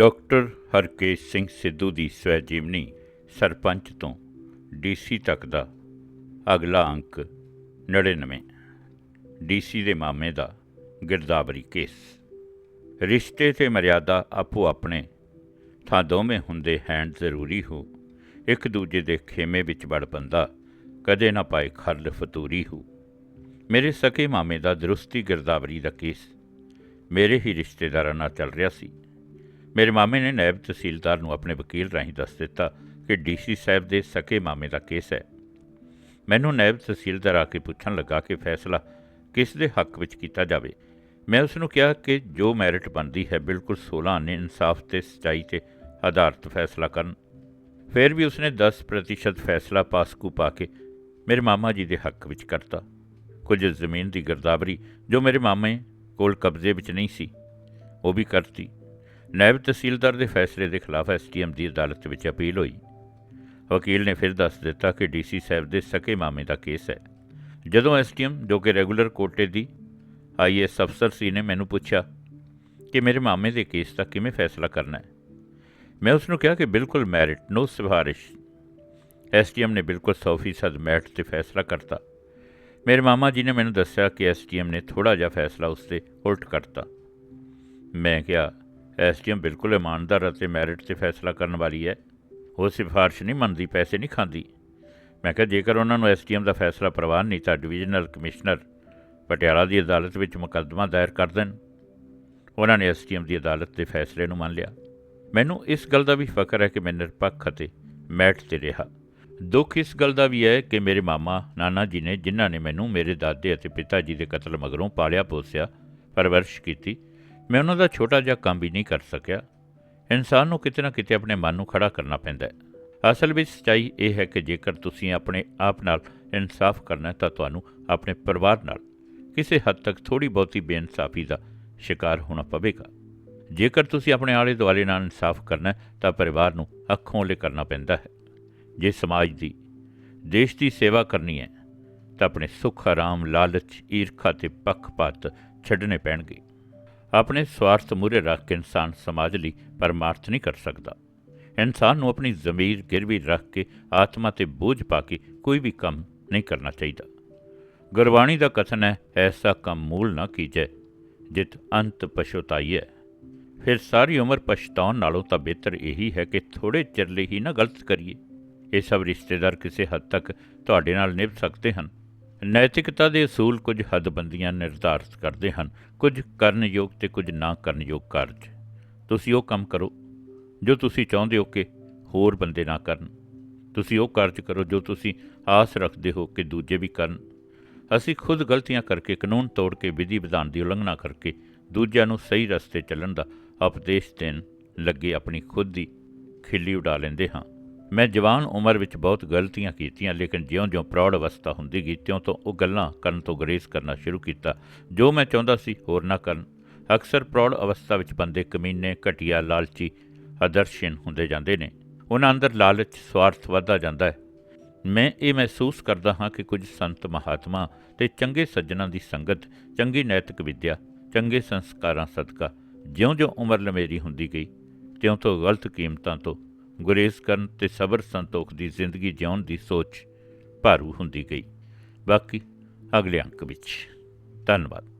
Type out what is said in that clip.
Doctor Harkesh Singh Sidhu ਦੀ ਸਵੈ ਜੀਵਨੀ ਸਰਪੰਚ ਤੋਂ ਡੀਸੀ ਤੱਕ ਦਾ ਅਗਲਾ ਅੰਕ 99 ਡੀਸੀ ਦੇ ਮਾਮੇ ਦਾ ਗਿਰਦਾਵਰੀ ਕੇਸ। ਰਿਸ਼ਤੇ ਤੇ ਮਰਿਆਦਾ ਆਪੋ ਆਪਣੇ ਥਾਂ ਦੋਵੇਂ ਹੁੰਦੇ ਹੈਂਡ ਜ਼ਰੂਰੀ ਹੋ, ਇੱਕ ਦੂਜੇ ਦੇ ਖੇਮੇ ਵਿੱਚ ਵੜ ਬੰਦਾ ਕਦੇ ਨਾ ਪਾਏ ਖਰਲ ਫਤੂਰੀ ਹੋ। ਮੇਰੇ ਸਕੇ ਮਾਮੇ ਦਾ ਦਰੁਸਤੀ ਗਿਰਦਾਵਰੀ ਦਾ ਕੇਸ ਮੇਰੇ ਹੀ ਰਿਸ਼ਤੇਦਾਰਾਂ ਨਾਲ ਚੱਲ ਰਿਹਾ ਸੀ। ਮੇਰੇ ਮਾਮੇ ਨੇ ਨਾਇਬ ਤਹਿਸੀਲਦਾਰ ਨੂੰ ਆਪਣੇ ਵਕੀਲ ਰਾਹੀਂ ਦੱਸ ਦਿੱਤਾ ਕਿ ਡੀਸੀ ਸਾਹਿਬ ਦੇ ਸਕੇ ਮਾਮੇ ਦਾ ਕੇਸ ਹੈ। ਮੈਨੂੰ ਨਾਇਬ ਤਹਿਸੀਲਦਾਰ ਆ ਕੇ ਪੁੱਛਣ ਲੱਗਾ ਕਿ ਫੈਸਲਾ ਕਿਸ ਦੇ ਹੱਕ ਵਿੱਚ ਕੀਤਾ ਜਾਵੇ। ਮੈਂ ਉਸ ਨੂੰ ਕਿਹਾ ਕਿ ਜੋ ਮੈਰਿਟ ਬਣਦੀ ਹੈ ਬਿਲਕੁਲ 16 ਨੇ ਇਨਸਾਫ ਤੇ ਸਚਾਈ ਤੇ ਆਧਾਰਿਤ ਫੈਸਲਾ ਕਰਨ। ਫਿਰ ਵੀ ਉਸਨੇ 10% ਫੈਸਲਾ ਪਾਸਕੂ ਪਾ ਕੇ ਮੇਰੇ ਮਾਮਾ ਜੀ ਦੇ ਹੱਕ ਵਿੱਚ ਕਰਤਾ। ਕੁਝ ਜ਼ਮੀਨ ਦੀ ਗਿਰਦਾਵਰੀ ਜੋ ਮੇਰੇ ਮਾਮੇ ਕੋਲ ਕਬਜ਼ੇ ਵਿੱਚ ਨਹੀਂ ਸੀ, ਉਹ ਵੀ ਕਰਤੀ। ਨਾਇਬ ਤਹਿਸੀਲਦਾਰ ਦੇ ਫੈਸਲੇ ਦੇ ਖਿਲਾਫ ਐਸਟੀਐਮ ਦੀ ਅਦਾਲਤ ਵਿੱਚ ਅਪੀਲ ਹੋਈ। ਵਕੀਲ ਨੇ ਫਿਰ ਦੱਸ ਦਿੱਤਾ ਕਿ ਡੀਸੀ ਸਾਹਿਬ ਦੇ ਸਕੇ ਮਾਮੇ ਦਾ ਕੇਸ ਹੈ। ਜਦੋਂ ਐਸਟੀਐਮ ਜੋ ਕਿ ਰੈਗੂਲਰ ਕੋਟੇ ਦੀ ਆਈਐਸ ਅਫਸਰ ਸੀ, ਨੇ ਮੈਨੂੰ ਪੁੱਛਿਆ ਕਿ ਮੇਰੇ ਮਾਮੇ ਦੇ ਕੇਸ ਦਾ ਕਿਵੇਂ ਫੈਸਲਾ ਕਰਨਾ ਹੈ, ਮੈਂ ਉਸ ਨੂੰ ਕਿਹਾ ਕਿ ਬਿਲਕੁਲ ਮੈਰਿਟ, ਨੋ ਸਿਫਾਰਿਸ਼। ਐਸਟੀਐਮ ਨੇ ਬਿਲਕੁਲ 100% ਮੈਰਿਟ ਤੇ ਫੈਸਲਾ ਕਰਤਾ। ਮੇਰੇ ਮਾਮਾ ਜੀ ਨੇ ਮੈਨੂੰ ਦੱਸਿਆ ਕਿ ਐਸਟੀਐਮ ਨੇ ਥੋੜਾ ਜਿਹਾ ਫੈਸਲਾ ਉਸ ਤੇ ਉਲਟ ਕਰਤਾ। ਮੈਂ ਕਿਹਾ ਐਸਟੀਐਮ ਬਿਲਕੁਲ ਇਮਾਨਦਾਰ ਅਤੇ ਮੈਰਿਟ ਤੇ ਫੈਸਲਾ ਕਰਨ ਵਾਲੀ ਹੈ। ਉਹ ਸਿਫਾਰਿਸ਼ ਨਹੀਂ ਮੰਨਦੀ, ਪੈਸੇ ਨਹੀਂ ਖਾਂਦੀ। ਮੈਂ ਕਿਹਾ, ਜੇਕਰ ਉਹਨਾਂ ਨੂੰ ਐਸਟੀਐਮ ਦਾ ਫੈਸਲਾ ਪ੍ਰਵਾਨ ਨਹੀਂ, ਤਾਂ ਡਿਵੀਜ਼ਨਲ ਕਮਿਸ਼ਨਰ ਪਟਿਆਲਾ ਦੀ ਅਦਾਲਤ ਵਿੱਚ ਮੁਕੱਦਮਾ ਦਾਇਰ ਕਰ ਦੇਣ। ਉਹਨਾਂ ਨੇ ਐਸਟੀਐਮ ਦੀ ਅਦਾਲਤ ਦੇ ਫੈਸਲੇ ਨੂੰ ਮੰਨ ਲਿਆ। ਮੈਨੂੰ ਇਸ ਗੱਲ ਦਾ ਵੀ ਫਕਰ ਹੈ ਕਿ ਮੈਂ ਨਿਰਪੱਖ ਅਤੇ ਮੈਟ ਤੇ ਰਿਹਾ। ਦੁੱਖ ਇਸ ਗੱਲ ਦਾ ਵੀ ਹੈ ਕਿ ਮੇਰੇ ਮਾਮਾ, ਨਾਨਾ ਜੀ ਨੇ, ਜਿਨ੍ਹਾਂ ਨੇ ਮੈਨੂੰ ਮੇਰੇ ਦਾਦੇ ਅਤੇ ਪਿਤਾ ਜੀ ਦੇ ਕਤਲ ਮਗਰੋਂ ਪਾਲਿਆ ਪੋਸਿਆ ਪਰਵਰਿਸ਼ ਕੀਤੀ। ਮੈਂ ਉਹਨਾਂ ਦਾ ਛੋਟਾ ਜਿਹਾ ਕੰਮ ਵੀ ਨਹੀਂ ਕਰ ਸਕਿਆ। ਇਨਸਾਨ ਨੂੰ ਕਿਤੇ ਨਾ ਕਿਤੇ ਆਪਣੇ ਮਨ ਨੂੰ ਖੜਾ ਕਰਨਾ ਪੈਂਦਾ ਹੈ। ਅਸਲ ਵਿੱਚ ਸੱਚਾਈ ਇਹ ਹੈ ਕਿ ਜੇਕਰ ਤੁਸੀਂ ਆਪਣੇ ਆਪ ਨਾਲ ਇਨਸਾਫ ਕਰਨਾ ਤਾਂ ਤੁਹਾਨੂੰ ਆਪਣੇ ਪਰਿਵਾਰ ਨਾਲ ਕਿਸੇ ਹੱਦ ਤੱਕ ਥੋੜੀ ਬਹੁਤੀ ਬੇਇਨਸਾਫੀ ਦਾ ਸ਼ਿਕਾਰ ਹੋਣਾ ਪਵੇਗਾ। ਜੇਕਰ ਤੁਸੀਂ ਆਪਣੇ ਆਲੇ ਦੁਆਲੇ ਨਾਲ ਇਨਸਾਫ ਕਰਨਾ ਤਾਂ ਪਰਿਵਾਰ ਨੂੰ ਅੱਖੋਂ ਲੈ ਕਰਨਾ ਪੈਂਦਾ ਹੈ। ਜੇ ਸਮਾਜ ਦੀ, ਦੇਸ਼ ਦੀ ਸੇਵਾ ਕਰਨੀ ਹੈ, ਤਾਂ ਆਪਣੇ ਸੁੱਖ, ਆਰਾਮ, ਲਾਲਚ, ਈਰਖਾ ਤੇ ਪੱਖਪਾਤ ਛੱਡਣੇ ਪੈਣਗੇ। ਆਪਣੇ ਸਵਾਰਥ ਮੂਰੇ ਰੱਖ ਕੇ ਇਨਸਾਨ ਸਮਾਜ ਲਈ ਪਰਮਾਰਥ ਨਹੀਂ ਕਰ ਸਕਦਾ। ਇਨਸਾਨ ਨੂੰ ਆਪਣੀ ਜ਼ਮੀਰ, ਗਿਰਵੀ ਰੱਖ ਕੇ ਆਤਮਾ ਤੇ ਬੋਝ ਪਾ ਕੇ ਕੋਈ ਵੀ ਕੰਮ ਨਹੀਂ ਕਰਨਾ ਚਾਹੀਦਾ। ਗੁਰਬਾਣੀ ਦਾ ਕਥਨ ਹੈ, ਐਸਾ ਕੰਮ ਮੂਲ ਨਾ ਕੀਜੈ, ਜਿਤ ਅੰਤ ਪਛਤਾਈਐ। ਫਿਰ ਸਾਰੀ ਉਮਰ ਪਛਤਾਉਣ ਨਾਲੋਂ ਤਾਂ ਬਿਹਤਰ ਇਹੀ ਹੈ ਕਿ ਥੋੜੇ ਚਿਰ ਲਈ ਹੀ ਨਾ ਗਲਤ ਕਰੀਏ। ਇਹ ਸਭ ਰਿਸ਼ਤੇਦਾਰ ਕਿਸੇ ਹੱਦ ਤੱਕ ਤੁਹਾਡੇ ਨਾਲ ਨਿਭ ਸਕਦੇ ਹਨ। ਨੈਤਿਕਤਾ ਦੇ ਅਸੂਲ ਕੁਝ ਹੱਦਬੰਦੀਆਂ ਨਿਰਧਾਰਤ ਕਰਦੇ ਹਨ, ਕੁਝ ਕਰਨਯੋਗ ਤੇ ਕੁਝ ਨਾ ਕਰਨਯੋਗ ਕਾਰਜ। ਤੁਸੀਂ ਉਹ ਕੰਮ ਕਰੋ ਜੋ ਤੁਸੀਂ ਚਾਹੁੰਦੇ ਹੋ ਕਿ ਹੋਰ ਬੰਦੇ ਨਾ ਕਰਨ। ਤੁਸੀਂ ਉਹ ਕਾਰਜ ਕਰੋ ਜੋ ਤੁਸੀਂ ਆਸ ਰੱਖਦੇ ਹੋ ਕਿ ਦੂਜੇ ਵੀ ਕਰਨ। ਅਸੀਂ ਖੁਦ ਗਲਤੀਆਂ ਕਰਕੇ ਕਾਨੂੰਨ ਤੋੜ ਕੇ ਵਿਧੀ ਵਿਧਾਨ ਦੀ ਉਲੰਘਣਾ ਕਰਕੇ ਦੂਜਿਆਂ ਨੂੰ ਸਹੀ ਰਸਤੇ ਚੱਲਣ ਦਾ ਉਪਦੇਸ਼ ਦੇਣ ਲੱਗੇ ਆਪਣੀ ਖੁਦ ਦੀ ਖਿੱਲੀ ਉਡਾ ਲੈਂਦੇ ਹਾਂ। ਮੈਂ ਜਵਾਨ ਉਮਰ ਵਿੱਚ ਬਹੁਤ ਗਲਤੀਆਂ ਕੀਤੀਆਂ, ਲੇਕਿਨ ਜਿਉਂ-ਜਿਉਂ ਪ੍ਰੌੜ ਅਵਸਥਾ ਹੁੰਦੀ ਗਈ ਤਿਉਂ ਤੋਂ ਉਹ ਗੱਲਾਂ ਕਰਨ ਤੋਂ ਗਰੇਜ਼ ਕਰਨਾ ਸ਼ੁਰੂ ਕੀਤਾ। ਜੋ ਮੈਂ ਚਾਹੁੰਦਾ ਸੀ, ਹੋਰ ਨਾ ਕਰਨ। ਅਕਸਰ ਪ੍ਰੌੜ ਅਵਸਥਾ ਵਿੱਚ ਬੰਦੇ ਕਮੀਨੇ, ਘਟੀਆ, ਲਾਲਚੀ ਆਦਰਸ਼ਹੀਨ ਹੁੰਦੇ ਜਾਂਦੇ ਨੇ। ਉਹਨਾਂ ਅੰਦਰ ਲਾਲਚ, ਸਵਾਰਥ ਵੱਧਦਾ ਜਾਂਦਾ ਹੈ। ਮੈਂ ਇਹ ਮਹਿਸੂਸ ਕਰਦਾ ਹਾਂ ਕਿ ਕੁਝ ਸੰਤ ਮਹਾਤਮਾ ਤੇ ਚੰਗੇ ਸੱਜਣਾਂ ਦੀ ਸੰਗਤ, ਚੰਗੀ ਨੈਤਿਕ ਵਿਦਿਆ, ਚੰਗੇ ਸੰਸਕਾਰਾਂ ਸਦਕਾ ਜਿਉਂ-ਜਿਉਂ ਉਮਰ ਲਮੇਰੀ ਹੁੰਦੀ ਗਈ ਤਿਉਂ ਤੋਂ ਗਲਤ ਕੀਮਤਾਂ ਤੋਂ ਗੁਰੇਜ਼ ਕਰਨ ਤੇ ਸਬਰ ਸੰਤੋਖ ਦੀ ਜ਼ਿੰਦਗੀ ਜਿਉਣ ਦੀ ਸੋਚ ਭਾਰੂ ਹੁੰਦੀ ਗਈ। ਬਾਕੀ ਅਗਲੇ ਅੰਕ ਵਿੱਚ। ਧੰਨਵਾਦ।